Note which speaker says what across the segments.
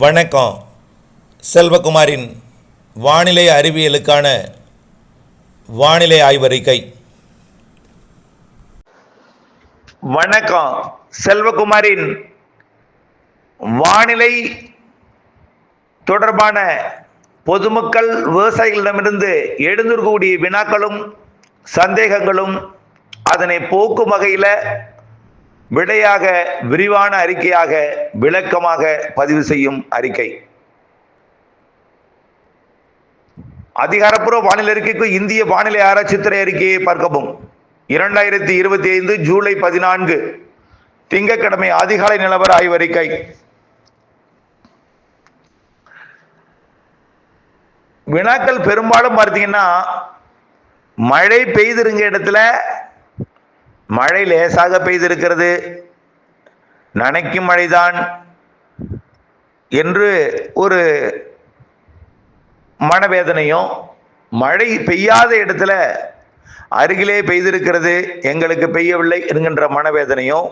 Speaker 1: வணக்கம். செல்வகுமாரின் வானிலை அறிவியலுக்கான வானிலை ஆய்வறிக்கை.
Speaker 2: வணக்கம். செல்வகுமாரின் வானிலை தொடர்பான பொதுமக்கள் விவசாயிகளிடமிருந்து எழுந்திருக்கக்கூடிய வினாக்களும் சந்தேகங்களும் அதனை போக்கும் வகையில் விடையாக விரிவான அறிக்கையாக விளக்கமாக பதிவு செய்யும் அறிக்கை. அதிகாரப்பூர்வ வானிலை அறிக்கைக்கு இந்திய வானிலை ஆராய்ச்சித்துறை அறிக்கையை பார்க்கவும். இரண்டாயிரத்தி இருபத்தி ஐந்து ஜூலை பதினான்கு திங்கட்கிழமை அதிகாலை நிலவர ஆய்வறிக்கை வினாக்கள் பெரும்பாலும் பார்த்தீங்கன்னா மழை பெய்திருங்க இடத்துல மழை லேசாக பெய்திருக்கிறது. நனைக்கும் மழைதான் என்று ஒரு மனவேதனையும் மழை பெய்யாத இடத்துல அருகிலே பெய்திருக்கிறது எங்களுக்கு பெய்யவில்லை என்கின்ற மனவேதனையும்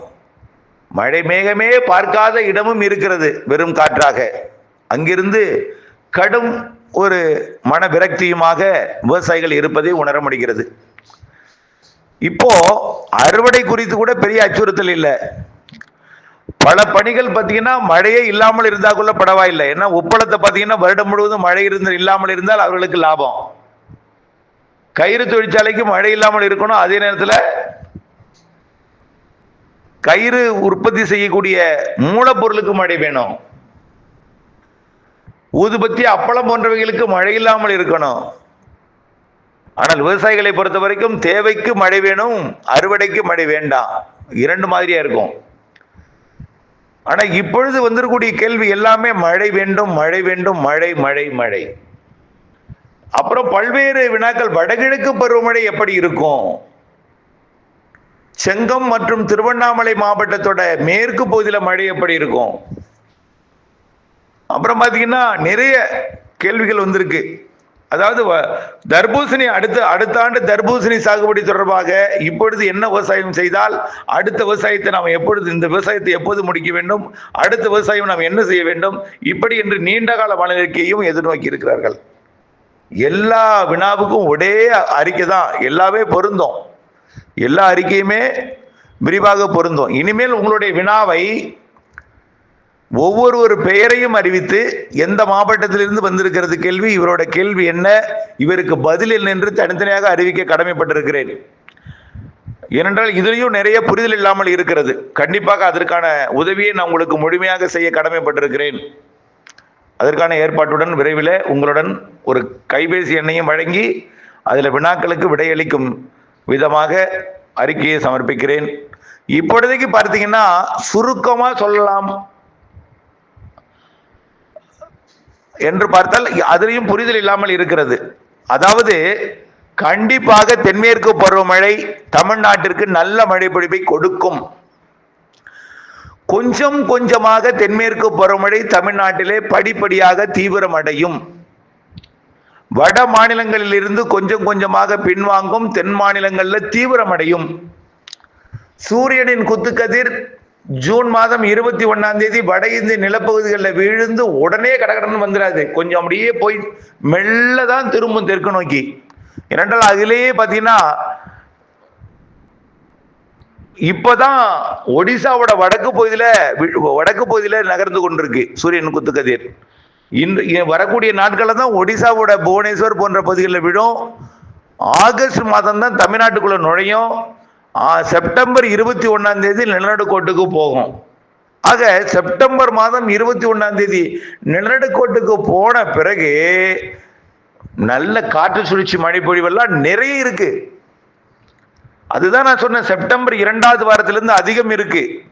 Speaker 2: மழை மேகமே பார்க்காத இடமும் இருக்கிறது வெறும் காற்றாக. அங்கிருந்து கடும் ஒரு மன விரக்தியுமாக விவசாயிகள் இருப்பதை உணர முடிகிறது. இப்போ அறுவடை குறித்து கூட பெரிய அச்சுறுத்தல் இல்லை. பல பணிகள் பார்த்தீங்கன்னா மழையே இல்லாமல் இருந்தா கூட பரவாயில்லை. ஏன்னா உப்பளத்தை பார்த்தீங்கன்னா வருடம் முழுவதும் மழை இருந்து இல்லாமல் இருந்தால் அவர்களுக்கு லாபம். கயிறு தொழிற்சாலைக்கு மழை இல்லாமல் இருக்கணும். அதே நேரத்தில் கயிறு உற்பத்தி செய்யக்கூடிய மூலப்பொருளுக்கு மழை வேணும். ஊதுபத்தி அப்பளம் போன்றவைகளுக்கு மழை இல்லாமல் இருக்கணும். ஆனால் விவசாயிகளை பொறுத்த வரைக்கும் தேவைக்கு மழை வேணும் அறுவடைக்கு மழை வேண்டாம். இரண்டு மாதிரியா இருக்கும். ஆனால் இப்பொழுது வந்துடக்கூடிய கேள்வி எல்லாமே மழை வேண்டும் மழை வேண்டும் மழை மழை மழை. அப்புறம் பல்வேறு வினாக்கள் வடகிழக்கு பருவமழை எப்படி இருக்கும்? செங்கம் மற்றும் திருவண்ணாமலை மாவட்டத்தோட மேற்கு பகுதியில் மழை எப்படி இருக்கும்? அப்புறம் பார்த்தீங்கன்னா நிறைய கேள்விகள் வந்திருக்கு. அதாவது வ- தர்பூசணி அடுத்த அடுத்த ஆண்டு தர்பூசணி சாகுபடி தொடர்பாக இப்பொழுது என்ன விவசாயம் செய்தால் அடுத்த விவசாயத்தை நாம் எப்பொழுது இந்த விவசாயத்தை எப்போது முடிக்க வேண்டும் அடுத்த விவசாயம் நாம் என்ன செய்ய வேண்டும் இப்படி என்று நீண்ட கால வானிலைக்கையும் எதிர்நோக்கி இருக்கிறார்கள். எல்லா வினாவுக்கும் ஒரே அறிக்கை தான் எல்லாமே பொருந்தும். எல்லா அறிக்கையுமே விரிவாக பொருந்தும். இனிமேல் உங்களுடைய வினாவை ஒவ்வொரு ஒரு பெயரையும் அறிவித்து எந்த மாவட்டத்திலிருந்து வந்திருக்கிறது கேள்வி இவரோட கேள்வி என்ன இவருக்கு பதில் என்ன என்று தனித்தனியாக அறிவிக்க கடமைப்பட்டிருக்கிறேன். ஏனென்றால் இதுலேயும் நிறைய புரிதல் இல்லாமல் இருக்கிறது. கண்டிப்பாக அதற்கான உதவியை நான் உங்களுக்கு முழுமையாக செய்ய கடமைப்பட்டிருக்கிறேன். அதற்கான ஏற்பாட்டுடன் விரைவில் உங்களுடன் ஒரு கைபேசி எண்ணையும் வழங்கி அதில் வினாக்களுக்கு விடையளிக்கும் விதமாக அறிக்கையை சமர்ப்பிக்கிறேன். இப்பொழுதைக்கு பார்த்தீங்கன்னா சுருக்கமாக சொல்லலாம். என்று பார்த்தால் அதிலையும் புரிதல் இல்லாமல் இருக்கிறது. அதாவது கண்டிப்பாக தென்மேற்கு பருவமழை தமிழ்நாட்டிற்கு நல்ல மழை பொழிவை கொடுக்கும். கொஞ்சம் கொஞ்சமாக தென்மேற்கு பருவமழை தமிழ்நாட்டிலே படிப்படியாக தீவிரமடையும். வட மாநிலங்களில் இருந்து கொஞ்சம் கொஞ்சமாக பின்வாங்கும் தென் மாநிலங்களில் தீவிரமடையும். சூரியனின் குத்துக்கதிர் ஜூன் மாதம் இருபத்தி ஒன்னாம் தேதி வட இந்திய நிலப்பகுதிகளில் விழுந்து உடனே கடகடன்னு வந்துடாது. கொஞ்சம் அப்படியே போய் மெல்ல தான் திரும்பும் தெற்கு நோக்கி. ஏனென்றால் அதிலேயே பார்த்தீங்கன்னா இப்போதான் ஒடிசாவோட வடக்கு பகுதியில் வடக்கு பகுதியில் நகர்ந்து கொண்டிருக்கு சூரியன் குத்துக்கதிர். இன்று வரக்கூடிய நாட்களில் தான் ஒடிசாவோட புவனேஸ்வர் போன்ற பகுதிகளில் விழும். ஆகஸ்ட் மாதம் தான் தமிழ்நாட்டுக்குள்ளே நுழையும். செப்டம்பர் இருபத்தி ஒன்னாம் தேதி நிலநடுக்கோட்டுக்கு போகும். ஆக செப்டம்பர் மாதம் இருபத்தி ஒன்னாம் தேதி நிலநடுக்கோட்டுக்கு போன பிறகு நல்ல காற்று சுழற்சி மழை பொழிவெல்லாம் நிறைய இருக்கு. அதுதான் நான் சொன்னேன் செப்டம்பர் இரண்டாவது வாரத்திலிருந்து அதிகம் இருக்கு.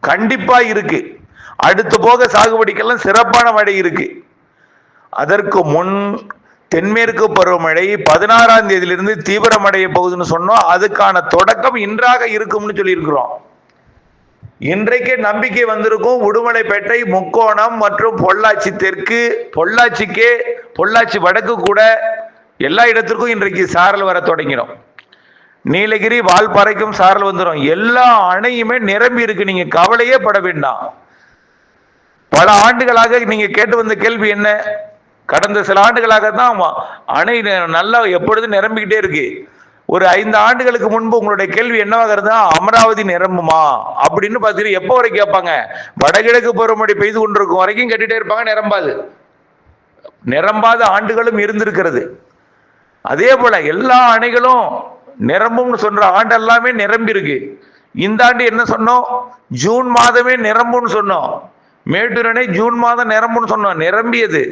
Speaker 2: கண்டிப்பா இருக்கு. அடுத்து போக சாகுபடிக்கெல்லாம் சிறப்பான மழை இருக்கு. அதற்கு முன் தென்மேற்கு பருவமழை பதினாறாம் தேதியிலிருந்து தீவிரமடைய போகுதுன்னு சொன்னோம். அதுக்கான தொடக்கம் இன்றாக இருக்கும்னு சொல்லியிருக்கிறோம். இன்றைக்கே நம்பிக்கை வந்திருக்கும். உடுமலைப்பேட்டை முக்கோணம் மற்றும் பொள்ளாச்சி தெற்கு பொள்ளாச்சிக்கே பொள்ளாச்சி வடக்கு கூட எல்லா இடத்திற்கும் இன்றைக்கு சாரல் வர தொடங்கிடும். நீலகிரி வால்பாறைக்கும் சாரல் வந்துடும் எல்லா அணையுமே நிரம்பி இருக்கு. நீங்க கவலையே பட வேண்டாம். பல ஆண்டுகளாக நீங்க கேட்டு வந்த கேள்வி என்ன? கடந்த சில ஆண்டுகளாக தான் அணை நல்லா எப்பொழுதும் நிரம்பிக்கிட்டே இருக்கு. ஒரு ஐந்து ஆண்டுகளுக்கு முன்பு உங்களுடைய கேள்வி என்னவாக இருந்தா அமராவதி நிரம்புமா? அப்படின்னு பார்த்தீங்கன்னா எப்போ வரைக்கும் கேட்பாங்க? வடகிழக்கு பருவமழை பெய்து கொண்டிருக்கும் வரைக்கும் கேட்டுட்டே இருப்பாங்க நிரம்பாது. நிரம்பாத ஆண்டுகளும் இருந்திருக்கிறது. அதே போல எல்லா அணைகளும் நிரம்பும்னு சொல்ற ஆண்டு எல்லாமே நிரம்பி இருக்கு இந்த ஆண்டு என்ன சொன்னோம்? ஜூன் மாதமே நிரம்பும்னு சொன்னோம். மேட்டூர் அணை ஜூன் மாதம் நிரம்பும்னு சொன்னோம். நிரம்பியது.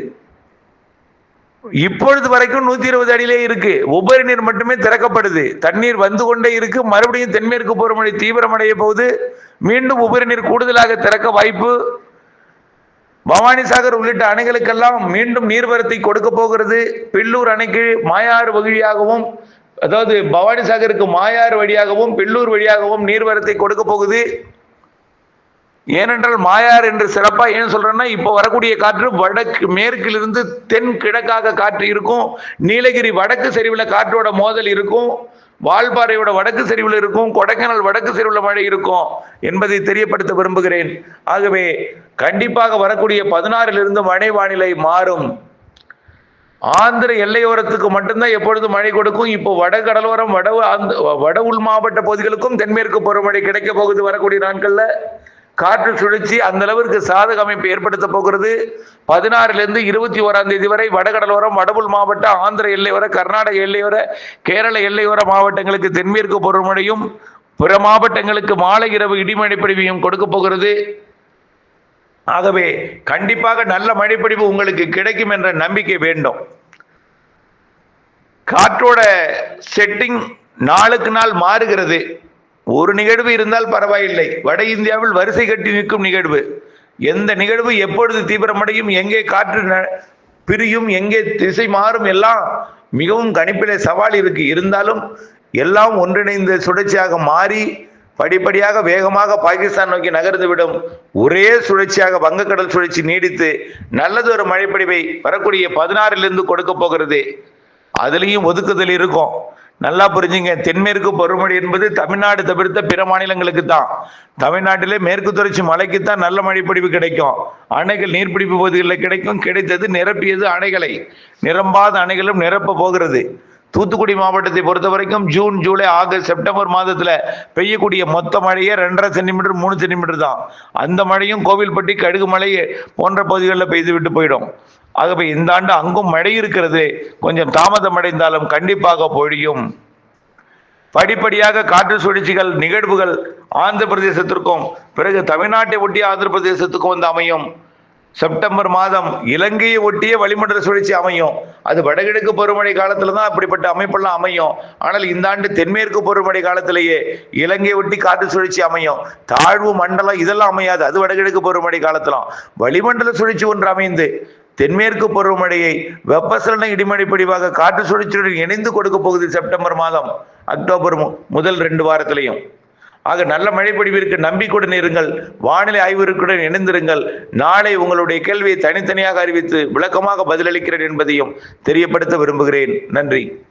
Speaker 2: இப்பொழுது வரைக்கும் நூத்தி இருபது அடியிலே இருக்கு. உபரி நீர் மட்டுமே திறக்கப்படுது. தண்ணீர் வந்து கொண்டே இருக்கு. மறுபடியும் தென்மேற்கு பருவமழை தீவிரமடைய போகுது. மீண்டும் உபரி நீர் கூடுதலாக திறக்க வாய்ப்பு. பவானிசாகர் உள்ளிட்ட அணைகளுக்கெல்லாம் மீண்டும் நீர்வரத்தை கொடுக்க போகிறது. பில்லூர் அணைக்கு மாயாறு வழியாகவும் அதாவது பவானிசாகருக்கு மாயாறு வழியாகவும் பில்லூர் வழியாகவும் நீர்வரத்தை கொடுக்க போகுது. ஏனென்றால் மாயார் என்று சிறப்பா ஏன் சொல்றேன்னா இப்போ வரக்கூடிய காற்று வடக்கு மேற்கிலிருந்து தென் கிழக்காக காற்று இருக்கும். நீலகிரி வடக்கு சரிவில் காற்றோட மோதல் இருக்கும். வால்பாறையோட வடக்கு சரிவில் இருக்கும். கொடைக்கானல் வடக்கு சரிவில் மழை இருக்கும் என்பதை தெரியப்படுத்த விரும்புகிறேன். ஆகவே கண்டிப்பாக வரக்கூடிய பதினாறிலிருந்து மழை வானிலை மாறும். ஆந்திர எல்லையோரத்துக்கு மட்டும்தான் எப்பொழுது மழை கொடுக்கும்? இப்போ வட கடலோரம் வட வட உள் மாவட்ட பகுதிகளுக்கும் தென்மேற்கு பருவமழை கிடைக்க போகுது வரக்கூடிய நாட்களில். காற்று சுழற்சி அந்த அளவிற்கு சாதக அமைப்பு ஏற்படுத்த போகிறது. பதினாறுலேருந்து இருபத்தி ஓராம் தேதி வரை வடகடலோரம் வடபுல் மாவட்ட ஆந்திர எல்லையோர கர்நாடக எல்லையோர கேரள எல்லையோர மாவட்டங்களுக்கு தென்மேற்கு பருவமழையும் பிற மாவட்டங்களுக்கு மாலை இரவு இடிமழை பிடிவையும் கொடுக்க போகிறது. ஆகவே கண்டிப்பாக நல்ல மழைப்பொழிவு உங்களுக்கு கிடைக்கும் என்ற நம்பிக்கை வேண்டும். காற்றோட செட்டிங் நாளுக்கு நாள் மாறுகிறது. ஒரு நிகழ்வு இருந்தால் பரவாயில்லை. வட இந்தியாவில் வரிசை கட்டி நிற்கும் நிகழ்வு. எந்த நிகழ்வு எப்பொழுது தீவிரமடையும் எங்கே காற்று ந- பிரியும் எங்கே திசை மாறும் எல்லாம் மிகவும் கணிப்பிலே சவால் இருக்கு. இருந்தாலும் எல்லாம் ஒன்றிணைந்த சுழற்சியாக மாறி படிப்படியாக வேகமாக பாகிஸ்தான் நோக்கி நகர்ந்து விடும் ஒரே சுழற்சியாக வங்கக்கடல் சுழற்சி நீடித்து நல்லதொரு மழைப்படிவை வரக்கூடிய பதினாறிலிருந்து கொடுக்க போகிறது. அதுலேயும் ஒதுக்குதல் இருக்கும். நல்லா புரிஞ்சுங்க. தென்மேற்கு பருவமழை என்பது தமிழ்நாடு தவிர்த்த பிற மாநிலங்களுக்கு தான் தமிழ்நாட்டிலே மேற்கு தொடர்ச்சி மலைக்கு தான் நல்ல மழைப்பிடிப்பு கிடைக்கும். அணைகள் நீர்பிடிப்பு பகுதிகளில் கிடைக்கும். கிடைத்தது நிரப்பியது அணைகளை. நிரம்பாத அணைகளும் நிரப்ப போகிறது. தூத்துக்குடி மாவட்டத்தை பொறுத்த வரைக்கும் ஜூன் ஜூலை ஆகஸ்ட் செப்டம்பர் மாதத்தில் பெய்யக்கூடிய மொத்த மழையே ரெண்டரை சென்டிமீட்டர் மூணு சென்டிமீட்டர் தான். அந்த மழையும் கோவில்பட்டி கடுகு மழை போன்ற பகுதிகளில் பெய்து விட்டு போயிடும். ஆகவே இந்த ஆண்டு அங்கும் மழை இருக்கிறது. கொஞ்சம் தாமதம் அடைந்தாலும் கண்டிப்பாக பொழியும். படிப்படியாக காற்று சுழற்சிகள் நிகழ்வுகள் ஆந்திர பிரதேசத்திற்கும் பிறகு தமிழ்நாட்டை ஒட்டி ஆந்திர பிரதேசத்துக்கும் வந்து அமையும். செப்டம்பர் மாதம் இலங்கையை ஒட்டிய வளிமண்டல சுழற்சி அமையும். அது வடகிழக்கு பருவமழை காலத்துல தான் அப்படிப்பட்ட அமைப்பெல்லாம் அமையும். ஆனால் இந்த ஆண்டு தென்மேற்கு பருவமழை காலத்திலேயே இலங்கையை ஒட்டி காற்று சுழற்சி அமையும். தாழ்வு மண்டலம் இதெல்லாம் அமையாது. அது வடகிழக்கு பருவமழை காலத்திலும். வளிமண்டல சுழற்சி ஒன்று அமைந்து தென்மேற்கு பருவமழையை வெப்பசலன இடிமழை பிடிவாக காற்று சுழற்சியுடன் இணைந்து கொடுக்க போகுது செப்டம்பர் மாதம். அக்டோபர் மு- முதல் ரெண்டு வாரத்திலையும். ஆக நல்ல மழைப்பொழிவிற்கு நம்பிக்கையுடன் இருங்கள். வானிலை ஆய்விற்குடன் இணைந்திருங்கள். நாளை உங்களுடைய கேள்வியை தனித்தனியாக அறிவித்து விளக்கமாக பதிலளிக்கிறேன் என்பதையும் தெரியப்படுத்த விரும்புகிறேன். நன்றி.